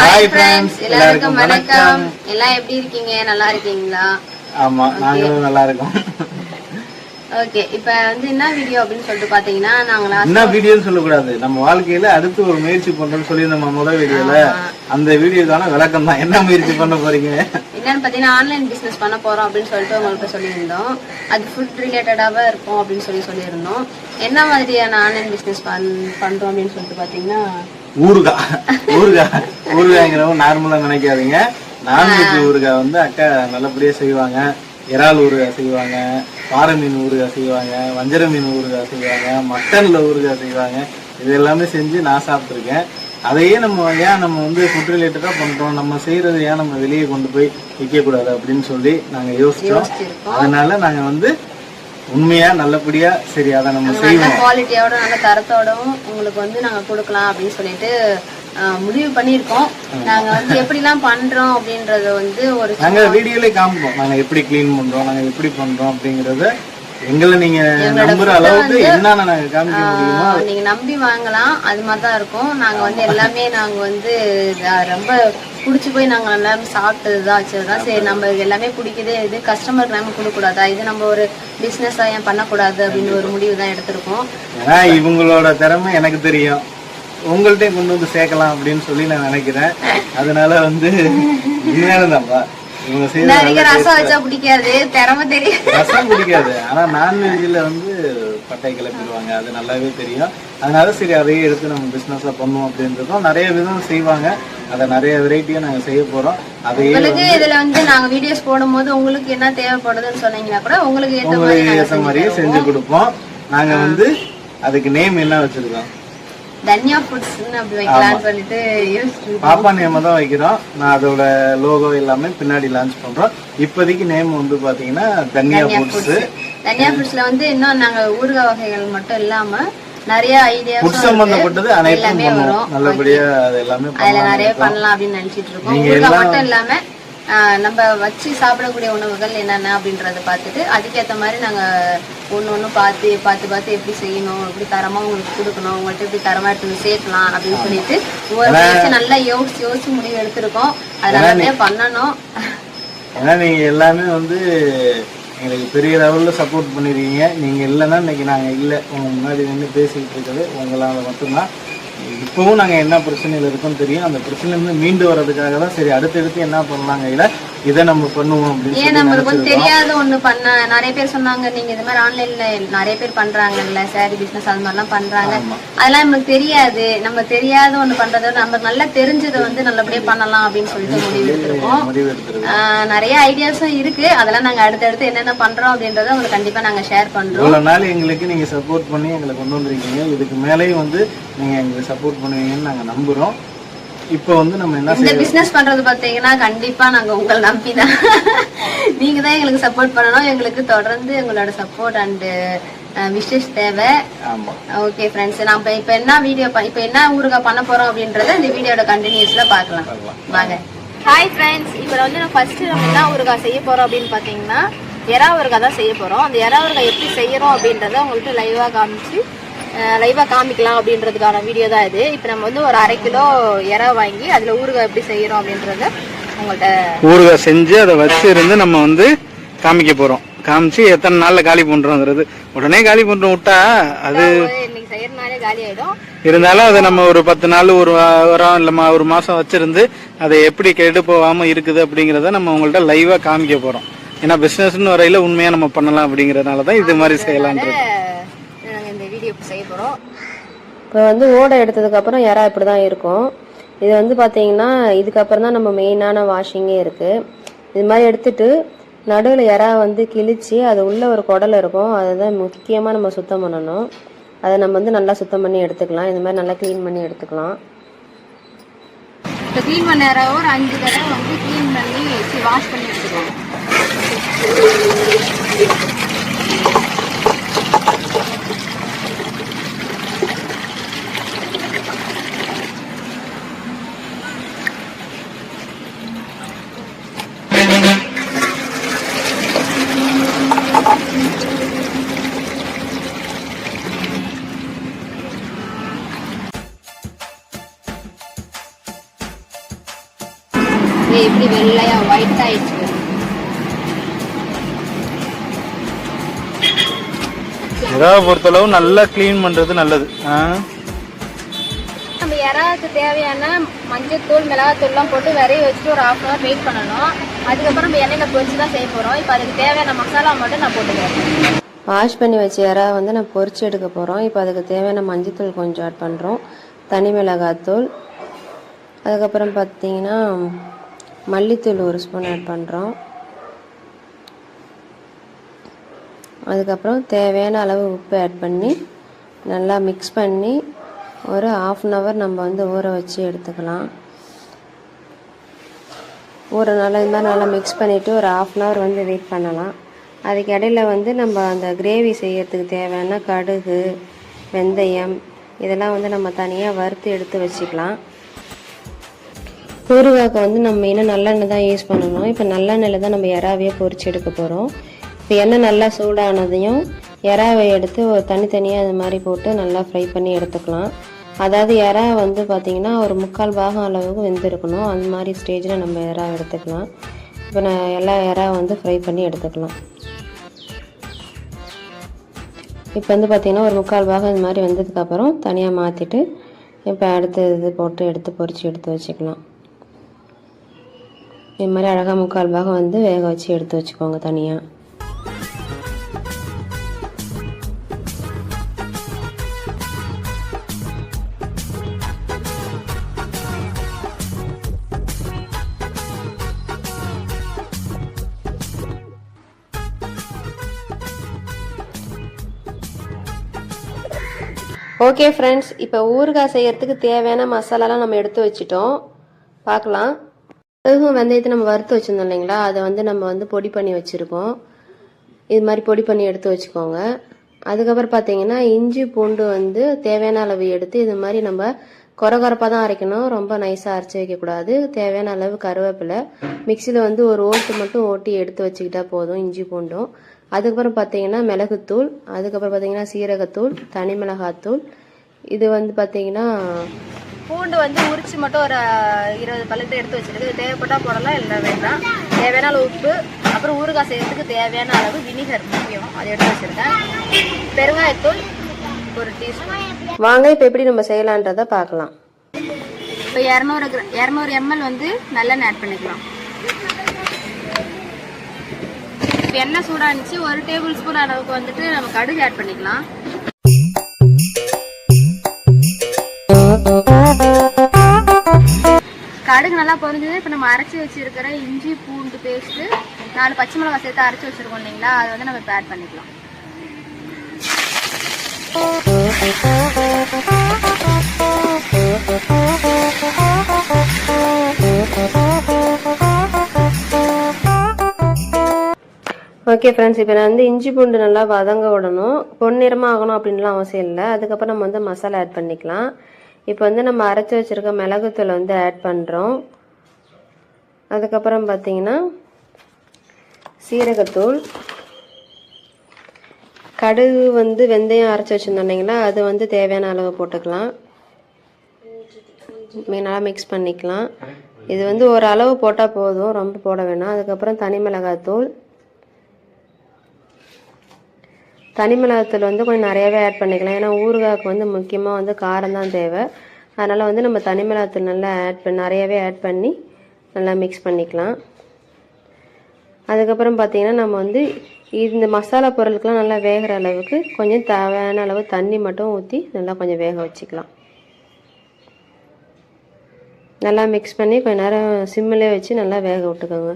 Hi friends எல்லாருக்கும் வணக்கம். எல்லாம் எப்படி இருக்கீங்க? நல்லா இருக்கீங்களா? ஆமா நாங்களும் நல்லா இருக்கோம். ஓகே இப்ப வந்து என்ன வீடியோ அப்படின்னு சொல்லிட்டு பாத்தீங்கன்னா நாங்க என்ன வீடியோன்னு சொல்லக்கூடாது. நம்ம வாழ்க்கையில அடுத்து ஒரு முயற்சி பண்றோம்னு சொல்லி நம்ம முதல் வீடியோல அந்த வீடியோக்கான விளக்கம் தான். என்ன முயற்சி பண்ண போறீங்க? என்னன்னு பாத்தீங்கன்னா ஆன்லைன் பிசினஸ் பண்ண போறோம் அப்படின்னு சொல்லிட்டு உங்களுக்கு சொல்லியிருந்தோம். அது ஃபுட் ரிலேட்டடாவே இருக்கும் அப்படின்னு சொல்லி சொல்லியிருந்தோம். என்ன மாதிரியான ஆன்லைன் பிசினஸ் பண் பண்றோம் அப்படின்னு சொல்லிட்டு பாத்தீங்கன்னா ஊறுகாய். ஊறுகாய். ஊறுகாய்ங்கிறவங்க நார்மலா நினைக்காதீங்க. நான்வெஜ் ஊறுகாய் வந்து அக்கா நல்லபடியா செய்வாங்க. இறால் ஊறுகாய் செய்வாங்க. பாறை மீன் ஊறுகாய் செய்வாங்க. வஞ்சர மீன் ஊறுகாய் செய்வாங்க. மட்டன்ல ஊறுகாய் செய்வாங்க. இது எல்லாமே செஞ்சு நான் சாப்பிட்ருக்கேன் அதையே நம்ம ஏன் நம்ம வந்து ஃபுட் ரிலேட்டடா பண்றோம்? நம்ம செய்யறது ஏன் நம்ம வெளியே கொண்டு போய் விற்க கூடாது அப்படின்னு சொல்லி நாங்க யோசிச்சோம். யோசிச்சிருக்கோம். அதனால நாங்க வந்து உண்மையா நல்லபடியா? சரி அதை நம்ம நல்ல செய்வோம். குவாலிட்டியோட நல்ல தரத்தோடவும் உங்களுக்கு வந்து நாங்க கொடுக்கலாம் அப்படின்னு சொல்லிட்டு ஆஹ், முடிவு பண்ணியிருக்கோம். நாங்க வந்து எப்படிலாம் பண்றோம் அப்படின்றத வந்து ஒரு நாங்க வீடியோல காமிப்போம். நாங்க எப்படி க்ளீன் பண்றோம் நாங்க எப்படி பண்றோம் அப்படிங்கறத எங்களை நீங்க நம்புற அளவுக்கு என்னென்ன காமிக்க முடியுமோ நீங்க நம்பி வாங்கலாம். அது மாதிரி தான் இருக்கும். நாங்க வந்து எல்லாமே நாங்க வந்து ரொம்ப குடிச்சு போய் நாங்க எல்லாமே சாப்பிட்டது தான் வச்சதுதான். சரி நம்ம எல்லாமே பிடிக்குது. இது கஸ்டமருக்கு நம்ம கொடுக்க கூடாதா இது நம்ம ஒரு பிசினஸா ஏன் பண்ணக்கூடாது அப்படின்னு ஒரு முடிவு தான் எடுத்திருக்கோம். ஏன்னா இவங்களோட திறமை எனக்கு தெரியும். உங்கள்கிட்ட கொண்டு வந்து சேர்க்கலாம் அப்படின்னு சொல்லி நான் நினைக்கிறேன். அதனால வந்து செய்யற நிறைய ரசம் வச்சா பிடிக்காது. திறமை தெரியும் ரசம் பிடிக்காது. ஆனா நான்வெஜ்ல வந்து பட்டை கிளப்பிடுவாங்க. அது நல்லாவே தெரியும். அதனால சரி அதையே எடுத்து நம்ம பிசினஸா பண்ணுவோம் அப்படின்றதும் நிறைய விதம் செய்வாங்க. அதை நிறைய வெரைட்டியா நாங்க செய்ய போறோம். அதையே உங்களுக்கு இதுல வந்து நாங்க வீடியோஸ் போடும்போது உங்களுக்கு என்ன தேவைப்படுதுன்னு சொன்னீங்கன்னா கூட உங்களுக்கு ஏத்த மாதிரி செஞ்சு கொடுப்போம். நாங்க வந்து அதுக்கு நேம் என்ன வச்சிருக்கோம்? தன்யா ஃபுட்ஸ்னு அப்படி வைக்கலாம்னு சொல்லிட்டு யோசிச்சு பாப்பா நேம தான் வைக்கிறோம். நான் அதோட லோகோ எல்லாமே பின்னாடி லான்ச் பண்றோம். இப்போதைக்கு நேம் வந்து பாத்தீங்கன்னா தன்யா ஃபுட்ஸ் தனியா ஃபுட்ஸ்ல வந்து இன்னும் நாங்க ஊறுகாய் வகைகள் மட்டும் இல்லாம நிறைய ஐடியாஸ் ஃபுட் சம்பந்தப்பட்டது அனைத்தும் வரும். நல்லபடியா அது எல்லாமே அதுல நிறைய பண்ணலாம் அப்படின்னு நினைச்சிட்டு இருக்கோம். ஊறுகாய் மட்டும் இல்லாம நம்ம வச்சு சாப்பிடக்கூடிய உணவுகள் என்னென்ன அப்படின்றத பார்த்துட்டு அதுக்கேற்ற மாதிரி நாங்க ஒண்ணு ஒண்ணு பார்த்து பார்த்து பார்த்து எப்படி செய்யணும் எப்படி தரமா உங்களுக்கு கொடுக்கணும் உங்கள்ட்ட எப்படி தரமா எடுத்து சேர்க்கலாம் அப்படின்னு சொல்லிட்டு ஒவ்வொரு நல்லா யோசிச்சு யோசிச்சு முடிவு எடுத்திருக்கோம். அது நல்லபடியா பண்ணணும். ஏன்னா நீங்க எல்லாமே வந்து எங்களுக்கு பெரிய லெவல்ல சப்போர்ட் பண்ணிருக்கீங்க. நீங்க இல்லைன்னா இன்னைக்கு நாங்க இல்லை. உங்க முன்னாடி நின்று பேசிக்கிட்டு இருக்கிறது உங்களால மட்டும்தான். இப்பவும் நாங்க என்ன பிரச்சனையில இருக்கோம் தெரியும். அந்த பிரச்சனையில இருந்து மீண்டு வர்றதுக்காக தான் சரி அடுத்தடுத்து என்ன பண்ணலாங்க இல்ல இதை நம்ம பண்ணுவோம் அப்படின்னு ஏன் நம்மளுக்கு வந்து தெரியாத ஒண்ணு பண்ண நிறைய பேர் சொன்னாங்க நீங்க இது மாதிரி ஆன்லைன்ல நிறைய பேர் பண்றாங்கல்ல சாரி பிசினஸ் அது மாதிரிலாம் பண்றாங்க. அதெல்லாம் நமக்கு தெரியாது. நம்ம தெரியாத ஒண்ணு பண்றத நம்ம நல்லா தெரிஞ்சதை வந்து நல்லபடியா பண்ணலாம் அப்படின்னு சொல்லிட்டு முடிவு எடுத்திருக்கோம். நிறைய ஐடியாஸும் இருக்கு. அதெல்லாம் நாங்க அடுத்தடுத்து என்னென்ன பண்றோம் அப்படின்றத உங்களுக்கு கண்டிப்பா நாங்க ஷேர் பண்றோம். இவ்வளவு நாள் எங்களுக்கு நீங்க சப்போர்ட் பண்ணி எங்களை கொண்டு வந்திருக்கீங்க. இதுக்கு மேலேயும் வந்து நீங்க எங்களுக்கு சப்போர்ட் பண்ணுவீங்கன்னு நாங்க நம்புறோம். இப்போ வந்து நம்ம என்ன இந்த பிசினஸ் பண்றது பாத்தீங்கன்னா கண்டிப்பா நாங்க உங்களை நம்பி தான். நீங்க தான் எங்களுக்கு சப்போர்ட் பண்ணணும். எங்களுக்கு தொடர்ந்து எங்களோட சப்போர்ட் அண்ட் விஷஸ் தேவை. ஆமா. ஓகே ஃப்ரெண்ட்ஸ் நம்ம இப்போ என்ன வீடியோ இப்போ என்ன ஊறுகாய் பண்ண போறோம் அப்படின்றத இந்த வீடியோட கண்டினியூஸ்ல பார்க்கலாம். பார்க்கலாம். வாங்க. ஹாய் ஃப்ரெண்ட்ஸ் இப்போ வந்து நான் ஃபர்ஸ்ட் நம்ம என்ன ஊறுகாய் செய்ய போறோம் அப்படின்னு பார்த்தீங்கன்னா எறா ஊறுகாய் தான் செய்ய போறோம். அந்த எறா ஊறுகாய் எப்படி செய்யறோம் அப்படின்றத உங்களுக்கு லைவா காமிச்சு லைவா காமிக்கலாம் அப்படின்றதுக்கான வீடியோ தான் இது. இப்போ நம்ம வந்து ஒரு அரை கிலோ எறா வாங்கி அதுல ஊறுகாய் எப்படி செய்யறோம் அப்படின்றத உங்கள்கிட்ட ஊறுகாய் செஞ்சு அதை வச்சு இருந்து நம்ம வந்து காமிக்க போறோம். காமிச்சு எத்தனை நாள்ல காலி பண்றோங்கிறது. உடனே காலி பண்றோம் விட்டா அது இன்னைக்கு செய்யறதுனாலே காலி இருந்தாலும் அதை நம்ம ஒரு பத்து நாள் ஒரு வாரம் இல்ல ஒரு மாசம் வச்சிருந்து அதை எப்படி கெட்டு போகாம இருக்குது அப்படிங்கறத நம்ம உங்கள்ட்ட லைவா காமிக்க போறோம். ஏன்னா பிசினஸ்னு வரையில உண்மையா நம்ம பண்ணலாம் அப்படிங்கறதுனால தான் இது மாதிரி செய்யலாம் நாங்கள் இந்த வீடியோ இப்போ செய்ய போகிறோம் இப்போ வந்து ஓடை எடுத்ததுக்கப்புறம் இறா இப்படி தான் இருக்கும். இது வந்து பார்த்தீங்கன்னா இதுக்கப்புறம் தான் நம்ம மெயினான வாஷிங்கே இருக்குது இது மாதிரி எடுத்துட்டு நடுவில் இறா வந்து கிழிச்சு அது உள்ளே ஒரு குடல் இருக்கும். அதை தான் முக்கியமாக நம்ம சுத்தம் பண்ணணும். அதை நம்ம வந்து நல்லா சுத்தம் பண்ணி எடுத்துக்கலாம். இந்த மாதிரி நல்லா க்ளீன் பண்ணி எடுத்துக்கலாம். இப்போ க்ளீன் பண்ண இறாவை ஒரு அஞ்சு தடவை வந்து க்ளீன் பண்ணி வாஷ் பண்ணி எடுத்துக்கலாம். இறாவை பொறுத்தளவு நல்லா க்ளீன் பண்றது நல்லது? நம்ம இறாவுக்கு தேவையான மஞ்சத்தூள் மிளகாத்தூள்லாம் போட்டு விரைய வச்சுட்டு ஒரு ஹாஃப் அன் வெயிட் பண்ணணும். அதுக்கப்புறம் நம்ம எண்ணெயில பொரிச்சு தான் செய்ய போறோம். இப்போ அதுக்கு தேவையான மசாலா மட்டும் நான் போட்டுக்கிறேன். வாஷ் பண்ணி வச்ச இறா வந்து நான் பொரிச்சு எடுக்க போகிறோம் இப்போ அதுக்கு தேவையான மஞ்சத்தூள் கொஞ்சம் ஆட் பண்ணுறோம் தனி மிளகாத்தூள். அதுக்கப்புறம் பார்த்தீங்கன்னா மல்லித்தூள் ஒரு ஸ்பூன் ஆட் பண்ணுறோம் அதுக்கப்புறம் தேவையான அளவு உப்பு ஆட் பண்ணி நல்லா மிக்ஸ் பண்ணி ஒரு ஆஃப் அன் ஹவர் நம்ம வந்து ஊற வச்சு எடுத்துக்கலாம். ஊற நல்லா இந்த மாதிரி நல்லா மிக்ஸ் பண்ணிவிட்டு ஒரு ஆஃப் அன் ஹவர் வந்து வெயிட் பண்ணலாம். அதுக்கு இடையில வந்து நம்ம அந்த கிரேவி செய்யறதுக்கு தேவையான கடுகு வெந்தயம் இதெல்லாம் வந்து நம்ம தனியாக வறுத்து எடுத்து வச்சுக்கலாம். ஊறுகாய்க்கு வந்து நம்ம இன்னும் நல்லெண்ணெய் தான் யூஸ் பண்ணணும். இப்போ நல்லெண்ணெயில் தான் நம்ம இறாவையே பொறிச்சு எடுக்க போகிறோம் இப்போ எண்ணெய் நல்லா சூடானதையும் இறாவை எடுத்து ஒரு தனித்தனியாக அது மாதிரி போட்டு நல்லா ஃப்ரை பண்ணி எடுத்துக்கலாம். அதாவது இறா வந்து பார்த்திங்கன்னா ஒரு முக்கால் பாகம் அளவுக்கு வெந்திருக்கணும். அந்த மாதிரி ஸ்டேஜில் நம்ம இறா எடுத்துக்கலாம். இப்போ நான் எல்லா இறா வந்து ஃப்ரை பண்ணி எடுத்துக்கலாம். இப்போ வந்து பார்த்திங்கன்னா ஒரு முக்கால் பாகம் இது மாதிரி வந்ததுக்கப்புறம் தனியாக மாற்றிட்டு இப்போ அடுத்து இது போட்டு எடுத்து பொறிச்சு எடுத்து வச்சுக்கலாம். இது மாதிரி அழகாக முக்கால் பாகம் வந்து வேக வச்சு எடுத்து வச்சுக்கோங்க தனியாக ஓகே ஃப்ரெண்ட்ஸ் இப்போ ஊறுகாய் செய்யறதுக்கு தேவையான மசாலாலாம் நம்ம எடுத்து வச்சிட்டோம். பார்க்கலாம். கடுகும் வெந்தயத்தை நம்ம வறுத்து வச்சிருந்தோம் இல்லைங்களா? அதை வந்து நம்ம வந்து பொடி பண்ணி வச்சுருக்கோம். இது மாதிரி பொடி பண்ணி எடுத்து வச்சுக்கோங்க. அதுக்கப்புறம் பார்த்தீங்கன்னா இஞ்சி பூண்டு வந்து தேவையான அளவு எடுத்து இது மாதிரி நம்ம குறகுறப்பாக தான் அரைக்கணும். ரொம்ப நைஸாக அரைச்சி வைக்கக்கூடாது தேவையான அளவு கருவேப்பிலை. மிக்சியில் வந்து ஒரு ஓட்டு மட்டும் ஓட்டி எடுத்து வச்சுக்கிட்டா போதும் இஞ்சி பூண்டும். அதுக்கப்புறம் பார்த்தீங்கன்னா மிளகுத்தூள். அதுக்கப்புறம் பார்த்தீங்கன்னா சீரகத்தூள் தனி மிளகாத்தூள். இது வந்து பார்த்தீங்கன்னா பூண்டு வந்து உரிச்சு மட்டும் ஒரு இருபது பல்லட்டு எடுத்து வச்சிருக்கு. தேவைப்பட்டால் போடலாம் இல்லை வேண்டாம். தேவையான அளவு உப்பு அப்புறம் ஊறுகாய் செய்யறதுக்கு தேவையான அளவு வினிகர் முக்கியம். அதை எடுத்து வச்சிருக்கேன். பெருங்காயத்தூள் ஒரு டீஸ்பூன். வாங்க இப்போ எப்படி நம்ம செய்யலான்றதை பார்க்கலாம். இப்போ இரநூறு இரநூறு எம்எல் வந்து நல்லெண்ணெய் ஆட் பண்ணிக்கலாம். இப்போ எண்ணெய் சூடானுச்சு ஒரு டேபிள் ஸ்பூன் அளவுக்கு வந்துட்டு நம்ம கடுகு ஆட் பண்ணிக்கலாம். கடுகு நல்லா பொரிஞ்சது. இப்போ நம்ம அரைச்சி வச்சிருக்கிற இஞ்சி பூண்டு பேஸ்ட்டு நாலு பச்சை மிளகா சேர்த்து அரைச்சி வச்சிருக்கோம் இல்லைங்களா? அதை வந்து நம்ம இப்போ ஆட் பண்ணிக்கலாம். ஓகே ஃப்ரெண்ட்ஸ் இப்போ நான் வந்து இஞ்சி பூண்டு நல்லா வதங்க விடணும். பொன்னிறமாக ஆகணும் அப்படின்லாம் அவசியம் இல்லை. அதுக்கப்புறம் நம்ம வந்து மசாலா ஆட் பண்ணிக்கலாம். இப்போ வந்து நம்ம அரைச்சி வச்சுருக்க மிளகுத்தூள் வந்து ஆட் பண்ணுறோம் அதுக்கப்புறம் பார்த்தீங்கன்னா சீரகத்தூள். கடுகு வந்து வெந்தயம் அரைச்சி வச்சுருந்தோம் அது வந்து தேவையான அளவு போட்டுக்கலாம். நல்லா மிக்ஸ் பண்ணிக்கலாம். இது வந்து ஒரு அளவு போட்டால் போதும். ரொம்ப போட வேணாம். அதுக்கப்புறம் தனி மிளகாத்தூள். தனி மிளகாத்தூள் வந்து கொஞ்சம் நிறையவே ஆட் பண்ணிக்கலாம். ஏன்னா ஊறுகாய்க்கு வந்து முக்கியமாக வந்து காரம் தான் தேவை. அதனால் வந்து நம்ம தனி மிளகாத்தூள் நல்லா ஆட் பண்ணி நிறையவே ஆட் பண்ணி நல்லா மிக்ஸ் பண்ணிக்கலாம். அதுக்கப்புறம் பார்த்தீங்கன்னா நம்ம வந்து இந்த மசாலா பொருளுக்கெலாம் நல்லா வேகிற அளவுக்கு கொஞ்சம் தேவையான அளவு தண்ணி மட்டும் ஊற்றி நல்லா கொஞ்சம் வேக வச்சுக்கலாம். நல்லா மிக்ஸ் பண்ணி கொஞ்ச நேரம் சிம்மிலே வச்சு நல்லா வேக விட்டுக்கோங்க.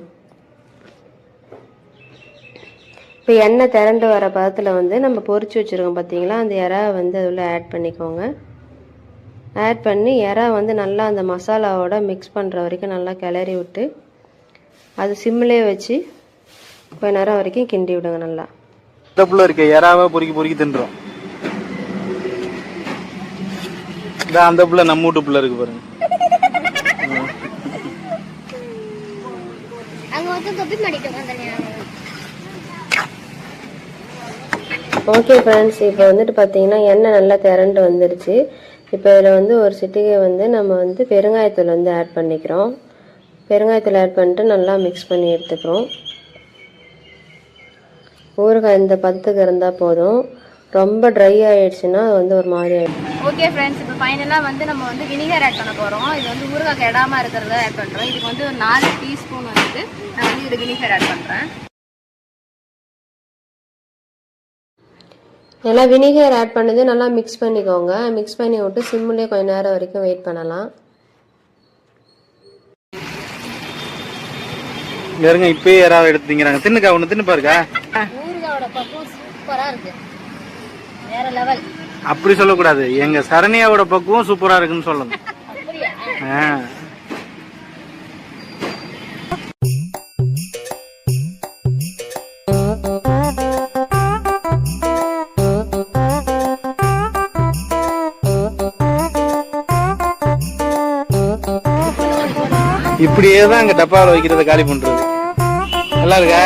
இப்போ எண்ணெய் திரண்டு வர பதத்தில் வந்து நம்ம பொரிச்சு வச்சுருக்கோம் பார்த்தீங்களா அந்த இறா வந்து அதில் ஆட் பண்ணிக்கோங்க. ஆட் பண்ணி இறா வந்து நல்லா அந்த மசாலாவோட மிக்ஸ் பண்ணுற வரைக்கும் நல்லா கிளறி விட்டு அது சிம்மிலே வச்சு கொஞ்ச நேரம் வரைக்கும் கிண்டி விடுங்க நல்லா. இந்த புள்ள இருக்கு எறாவை பொறுக்கி பொறுக்கி தின்றோம். அந்த புள்ள நம்ம வீட்டு புள்ள இருக்கு பாருங்க. அங்க வந்து தொப்பி மாட்டிட்டு ஓகே ஃப்ரெண்ட்ஸ் இப்போ வந்துட்டு பார்த்தீங்கன்னா எண்ணெய் நல்லா திரண்டு வந்துருச்சு. இப்போ இதில் வந்து ஒரு சிட்டிகை வந்து நம்ம வந்து பெருங்காயத்தூள் வந்து ஆட் பண்ணிக்கிறோம். பெருங்காயத்தூள் ஆட் பண்ணிட்டு நல்லா மிக்ஸ் பண்ணி எடுத்துக்கிறோம். ஊறுகாய் இந்த பதத்துக்கு இருந்தால் போதும். ரொம்ப ட்ரை ஆயிடுச்சுன்னா அது வந்து ஒரு மாதிரி ஆயிடும். ஓகே ஃப்ரெண்ட்ஸ் இப்போ ஃபைனலாக வந்து நம்ம வந்து வினிகர் ஆட் பண்ண போகிறோம் இது வந்து ஊறுகாய் கெடாமல் இருக்கிறத ஆட் பண்ணுறோம் இதுக்கு வந்து ஒரு நாலு டீஸ்பூன் வந்து நான் வந்து இது வினிகர் ஆட் பண்ணுறேன் நல்லா வினிகர் ஆட் பண்ணது நல்லா மிக்ஸ் பண்ணிக்கோங்க. மிக்ஸ் பண்ணி விட்டு சிம்முலேயே கொஞ்ச நேரம் வரைக்கும் வெயிட் பண்ணலாம். இருங்க இப்பயே யாராவது எடுத்து திங்கிறாங்க தின்னுக்கா ஒண்ணு தின்னு பாருக்கா? ஊறுகாயோட பக்குவம் சூப்பராக இருக்கு. வேற லெவல் அப்படி சொல்லக்கூடாது. எங்க சரண்யாவோட பக்குவம் சூப்பரா இருக்குன்னு சொல்லணும் இப்படியே தான் அங்க டப்பாவில் வைக்கிறத காலி பண்றது. நல்லா இருக்கா?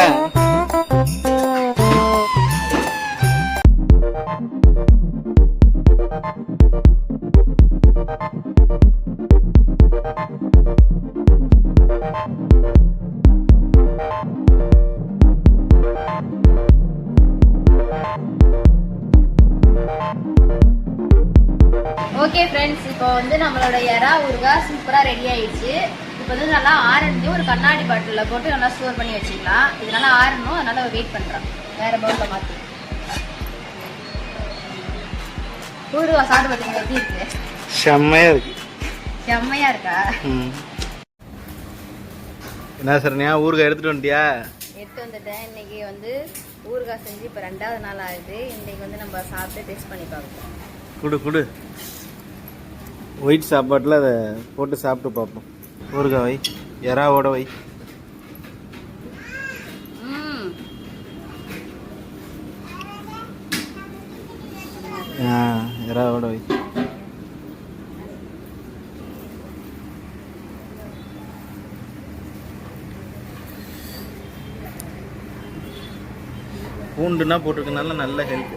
ஓகே ஃப்ரெண்ட்ஸ் இப்போ வந்து நம்மளோட எறா ஊருகா சூப்பராக ரெடி ஆயிடுச்சு. இப்போ வந்து நல்லா ஆரஞ்சு ஒரு கண்ணாடி பாட்டிலில் போட்டு நல்லா ஸ்டோர் பண்ணி வச்சுக்கலாம். இது நல்லா ஆறணும் அதனால வெயிட் பண்ணுறோம் வேற பவுலில் மாற்றி ஊறுகாய் சாப்பிட்டு பார்த்தீங்க எப்படி இருக்கு? செம்மையா இருக்கு. செம்மையா இருக்கா. என்ன சரண்யா ஊறுகாய் எடுத்துட்டு வந்துட்டியா? எடுத்து வந்துட்டேன். இன்னைக்கு வந்து ஊறுகாய் செஞ்சு இப்போ ரெண்டாவது நாள் ஆகுது. இன்னைக்கு வந்து நம்ம சாப்பிட்டு டேஸ்ட் பண்ணி பார்ப்போம். குடு குடு. ஒயிட் சாப்பாட்டில் அதை போட்டு சாப்பிட்டு பார்ப்போம். ஊறுகாய் வை எறாவோட வை. எறாவோட வை. பூண்டுனா போட்டிருக்கனால நல்ல ஹெல்த்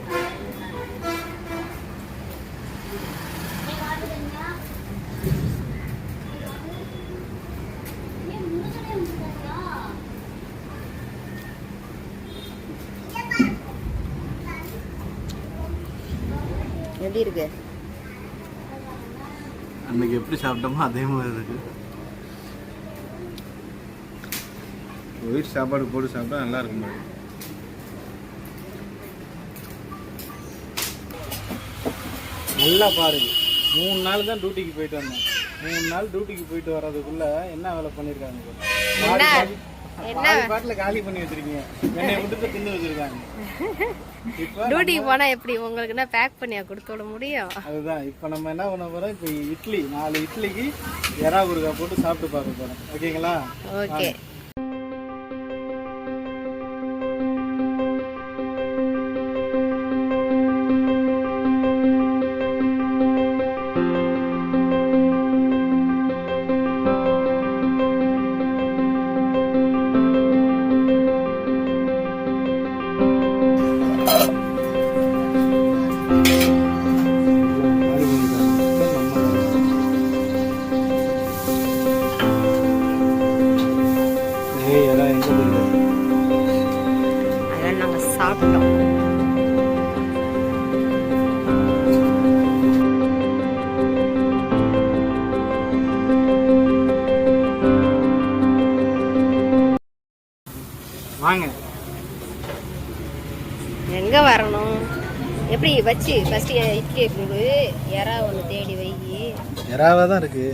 எப்படி இருக்கு அன்னைக்கு எப்படி சாப்பிட்டோமோ அதே மாதிரி இருக்கு. ஒயிட் சாப்பாடு போட்டு சாப்பிட்டா நல்லா இருக்கும் பாரு. நல்லா பாருங்க. மூணு நாள் தான் டியூட்டிக்கு போயிட்டு வந்தேன் மூணு நாள் டியூட்டிக்கு போயிட்டு வர்றதுக்குள்ள என்ன வேலை பண்ணிருக்காங்க பாட்டில் காலி பண்ணி வச்சிருக்கீங்க. என்னை விட்டுட்டு தின்னு வச்சிருக்காங்க. டியூட்டிக்கு போனால் எப்படி? உங்களுக்கு என்ன பேக் பண்ணியா? கொடுத்து விட முடியும். அதுதான். இப்போ நம்ம என்ன பண்ண போறோம்? இப்போ இட்லி நாலு இட்லிக்கு எறா ஊறுகாய் போட்டு சாப்பிட்டு பார்க்க போறோம். ஓகேங்களா? ஓகே அதெல்லாம் நாங்கள் சாப்பிட்டோம். வாங்க. எங்கே வரணும்? எப்படி வச்சு ஃபஸ்ட்டு இட்லி கொடு எறா ஒன்று தேடி வை. எறாவா தான் இருக்கு.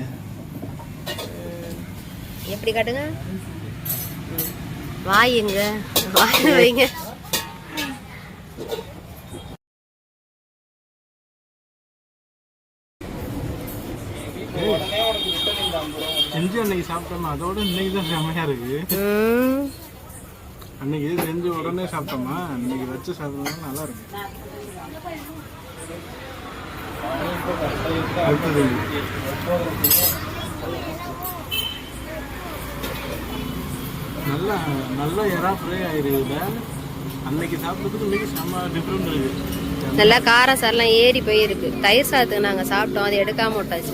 எப்படி காட்டுங்க. வாயுங்க வாய் வைங்க. செஞ்சு அன்னைக்கு சாப்பிட்டோமா? அதோட இன்னைக்கு தான் செம்மையா இருக்கு. அன்னைக்கு செஞ்சு உடனே சாப்பிட்டோமா? இன்னைக்கு வச்சு சாப்பிட்டோம்னா நல்லா இருக்கு. அடுத்தது நல்லா நல்லா எறா ஃப்ரை ஆயிருக்குதுல அன்னைக்கு சாப்பிட்டதுக்கு இன்னைக்கு செம்ம டிஃப்ரெண்ட் இருக்கு. நல்லா காரம் சாரெல்லாம் ஏறி போயிருக்கு. தயிர் சாதத்துக்கு நாங்கள் சாப்பிட்டோம். அதை எடுக்காம விட்டாச்சு.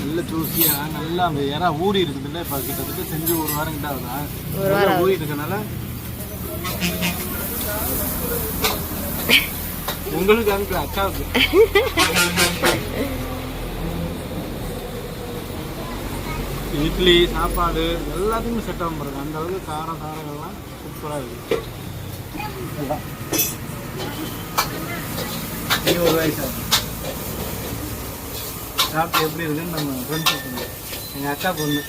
நல்ல ஜூசியா நல்லா அந்த இறா ஊறி இருக்குதுல்ல இப்போ கிட்டத்தட்ட செஞ்சு ஒரு வாரம் கிட்ட ஆகுதா? நல்லா ஊறி இருக்கனால? உங்களுக்கு அனுப்பி அக்காவுக்கு. இட்லி சாப்பாடு எல்லாத்துக்குமே செட் ஆகும் பாருங்க. அந்த அளவுக்கு காரம் சாரங்கள்லாம் சூப்பராக இருக்கு. இதுதான். நீ ஒரு வயசு சாப்பிட்டு எப்படி இருக்குன்னு நம்ம ஃப்ரெண்ட்ஸ் சொல்லுங்க எங்கள் அக்கா பொண்ணு.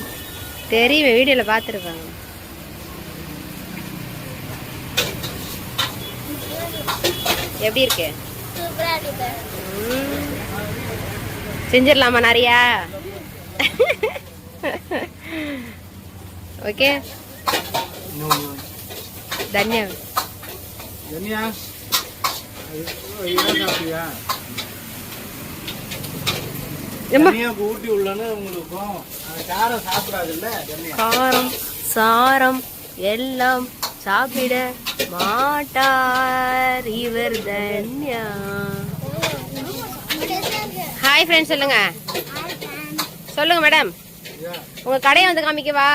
தெரியும் வீடியோல பார்த்துருக்காங்க எப்படி இருக்கு? சூப்பரா இருக்கு. ம். செஞ்சிடலாமா நிறையா? காரம் சாப்பிடாதுல்ல தனியா காரம் சாரம் எல்லாம் சாப்பிட மாட்டார் இவர் தன்யா. ஹாய் ஃப்ரெண்ட்ஸ் சொல்லுங்க. சொல்லுங்க மேடம் உங்க கடையை வந்து காமிக்கவா?